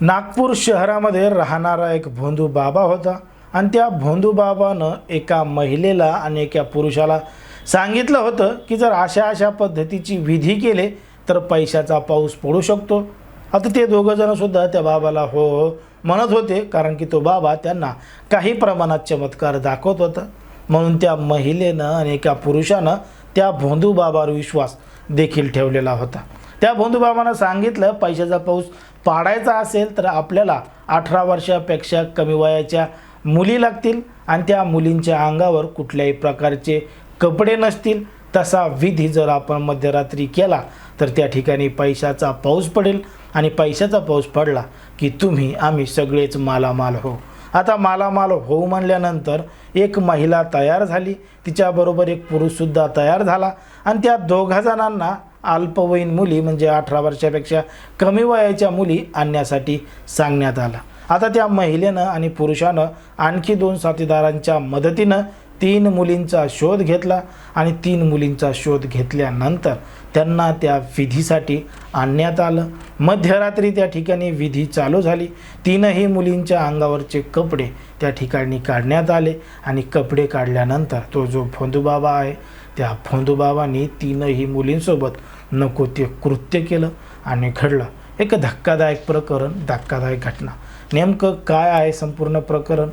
नागपूर शहरामध्ये राहणारा एक भोंदू बाबा होता. आणि त्या भोंदू बाबानं एका महिलेला आणि एका पुरुषाला सांगितलं होतं की जर अशा अशा पद्धतीची विधी केले तर पैशाचा पाऊस पडू शकतो. आता ते दोघंजणंसुद्धा त्या बाबाला हो हो म्हणत होते कारण की तो बाबा त्यांना काही प्रमाणात चमत्कार दाखवत होता. म्हणून त्या महिलेनं आणि एका पुरुषानं त्या भोंदू बाबावर विश्वास देखील ठेवलेला होता. त्या भोंदूबाबानं सांगितलं पैशाचा पाऊस पाडायचा असेल तर आपल्याला अठरा वर्षापेक्षा कमी वयाच्या मुली लागतील आणि त्या मुलींच्या अंगावर कुठल्याही प्रकारचे कपडे नसतील. तसा विधी जर आपण मध्यरात्री केला तर त्या ठिकाणी पैशाचा पाऊस पडेल. आणि पैशाचा पाऊस पडला की तुम्ही आम्ही सगळेच मालामाल हो. आता मालामाल होऊ म्हणल्यानंतर एक महिला तयार झाली. तिच्याबरोबर एक पुरुषसुद्धा तयार झाला. आणि त्या दोघा जणांना अल्पवयीन मुली म्हणजे अठरा वर्षापेक्षा कमी वयाच्या मुली आणण्यासाठी सांगण्यात आलं. आता त्या महिलेनं आणि पुरुषानं आणखी दोन साथीदारांच्या मदतीनं तीन मुलींचा शोध घेतला आणि तीन मुलींचा शोध घेतल्यानंतर त्यांना त्या विधीसाठी आणण्यात आलं. मध्यरात्री त्या ठिकाणी विधी चालू झाली. तीनही मुलींच्या अंगावरचे कपडे त्या ठिकाणी काढण्यात आले आणि कपडे काढल्यानंतर तो जो फोंदूबाबा आहे त्या फोंदूबाबांनी तीनही मुलींसोबत नको ते कृत्य केलं आणि घडलं. एक धक्कादायक प्रकरण धक्कादायक घटना. नेमकं काय आहे संपूर्ण प्रकरण?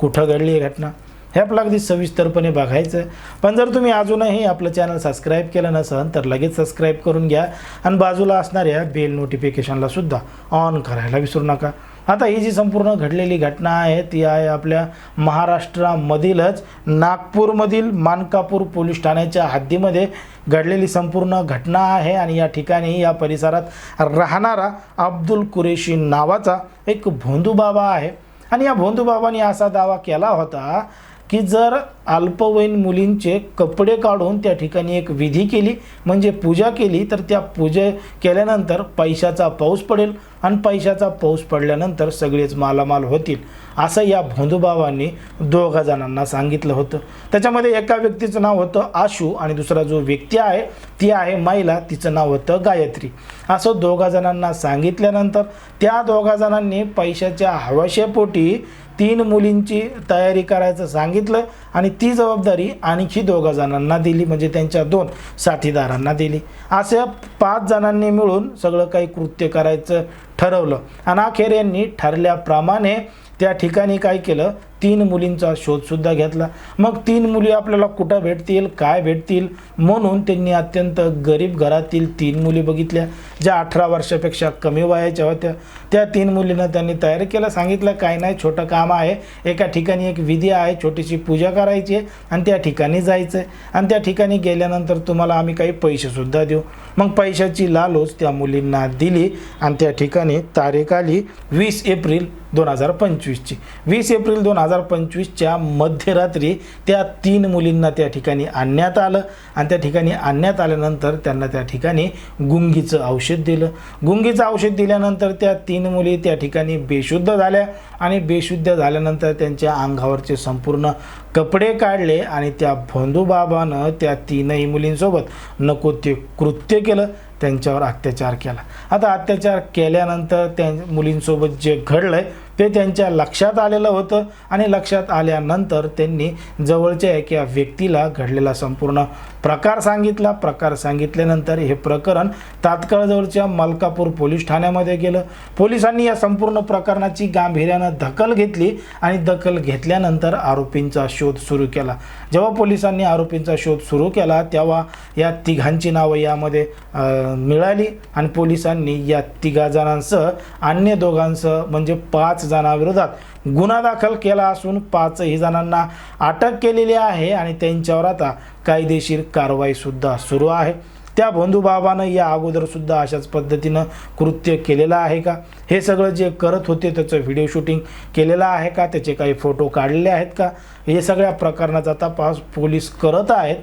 कुठं घडली ही घटना? हे आपलं अगदी सविस्तरपणे बघायचं. आहे पण जर तुम्ही अजूनही आपलं चॅनल सबस्क्राईब केलं नसेल तर लगेच सबस्क्राईब करून घ्या. आणि बाजूला असणाऱ्या बेल नोटिफिकेशनला सुद्धा ऑन करायला विसरू नका. आता ही जी संपूर्ण घडलेली घटना आहे ती आहे आपल्या महाराष्ट्रामधीलच नागपूरमधील मानकापूर पोलीस ठाण्याच्या हद्दीमध्ये घडलेली संपूर्ण घटना आहे. आणि या ठिकाणी या परिसरात राहणारा अब्दुल कुरेशी नावाचा एक भोंदूबाबा आहे. आणि या भोंदूबाबाने असा दावा केला होता की जर अल्पवयीन मुलींचे कपडे काढून त्या ठिकाणी एक विधी केली म्हणजे पूजा केली तर त्या पूजे केल्यानंतर पैशाचा पाऊस पडेल आणि पैशाचा पाऊस पडल्यानंतर सगळेच मालामाल होतील असं या भोंदूबाबांनी दोघा जणांना सांगितलं होतं. त्याच्यामध्ये एका व्यक्तीचं नाव होतं आशू आणि दुसरा जो व्यक्ती आहे ती आहे महिला तिचं नाव होतं गायत्री. असं दोघा जणांना सांगितल्यानंतर त्या दोघा जणांनी पैशाच्या हवाशेपोटी तीन मुलींची तयारी करायचं सांगितलं आणि ती जबाबदारी आणखी दोघा जणांना दिली म्हणजे त्यांच्या दोन साथीदारांना दिली. अशा पाच जणांनी मिळून सगळं काही कृत्य करायचं ठरवलं. आणि अखेर यांनी ठरल्याप्रमाणे त्या ठिकाणी काय केलं? तीन मुलींचा शोधसुद्धा घेतला. मग तीन मुली आपल्याला कुठं भेटतील काय भेटतील? म्हणून त्यांनी अत्यंत गरीब घरातील तीन मुली बघितल्या ज्या अठरा वर्षापेक्षा कमी वयाच्या होत्या. त्या तीन मुलींना त्यांनी तयार केलं सांगितलं काय नाही छोटं काम आहे. एका ठिकाणी एक विधी आहे छोटीशी पूजा करायची आहे आणि त्या ठिकाणी जायचं आहे आणि त्या ठिकाणी गेल्यानंतर तुम्हाला आम्ही काही पैसेसुद्धा देऊ. मग पैशाची लालूच त्या मुलींना दिली आणि त्या ठिकाणी तारीख आली वीस एप्रिल दोन हजार पंचवीसची. वीस एप्रिल दोन हजार हजार पंचवीसच्या मध्यरात्री त्या तीन मुलींना त्या ठिकाणी आणण्यात आलं. आणि त्या ठिकाणी आणण्यात आल्यानंतर त्यांना त्या ठिकाणी गुंगीचं औषध दिलं. गुंगीचं औषध दिल्यानंतर त्या तीन मुली त्या ठिकाणी बेशुद्ध झाल्या. आणि बेशुद्ध झाल्यानंतर त्यांच्या अंगावरचे संपूर्ण कपडे काढले आणि त्या भोंदूबाबानं त्या तीनही मुलींसोबत नको ते कृत्य केलं. त्यांच्यावर अत्याचार केला. आता अत्याचार केल्यानंतर त्या मुलींसोबत जे घडलं आहे ते त्यांच्या लक्षात आलेलं होतं आणि लक्षात आल्यानंतर त्यांनी जवळच्या एका व्यक्तीला घडलेला संपूर्ण प्रकार सांगितला. प्रकार सांगितल्यानंतर हे प्रकरण तात्काळ जवळच्या मलकापूर पोलीस ठाण्यामध्ये गेलं. पोलिसांनी या संपूर्ण प्रकरणाची गांभीर्यानं दखल घेतली आणि दखल घेतल्यानंतर आरोपींचा शोध सुरू केला. जेव्हा पोलिसांनी आरोपींचा शोध सुरू केला तेव्हा या तिघांची नावं यामध्ये मिळाली आणि पोलिसांनी या तिघा जणांसह अन्य दोघांसह म्हणजे पाच जणांविरोधात गुन्हा दाखल केला असून पाचही जणांना अटक केलेली आहे आणि त्यांच्यावर आता कायदेशीर कारवाईसुद्धा सुरू आहे. त्या बंधूबाबानं या अगोदरसुद्धा अशाच पद्धतीनं कृत्य केलेलं आहे का? हे सगळं जे करत होते त्याचं व्हिडिओ शूटिंग केलेलं आहे का? त्याचे काही फोटो काढलेले आहेत का? हे सगळ्या प्रकरणाचा तपास पोलीस करत आहेत.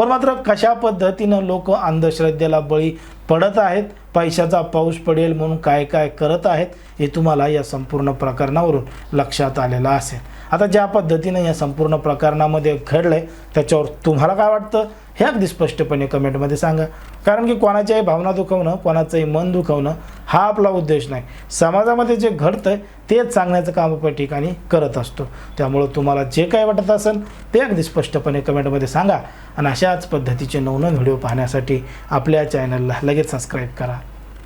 पण मात्र कशा पद्धतीनं लोक अंधश्रद्धेला बळी पडत आहेत पैशाचा पाऊस पडेल म्हणून काय काय करत आहेत हे तुम्हाला या संपूर्ण प्रकरणावरून लक्षात आलेलं असेल. आता ज्या पद्धतीनं या संपूर्ण प्रकरणामध्ये घडलं आहे त्याच्यावर तुम्हाला काय वाटतं? हे अगदी स्पष्टपणे कमेंटमध्ये सांगा. कारण की कोणाच्याही भावना दुखवणं कोणाचंही मन दुखवणं हा आपला उद्देश नाही. समाजामध्ये जे घडतं आहे तेच सांगण्याचं काम आपण ठिकाणी करत असतो. त्यामुळं तुम्हाला जे काय वाटत असेल ते अगदी स्पष्टपणे कमेंटमध्ये सांगा. आणि अशाच पद्धतीचे नवनवीन व्हिडिओ पाहण्यासाठी आपल्या चॅनलला लगेच सबस्क्राईब करा.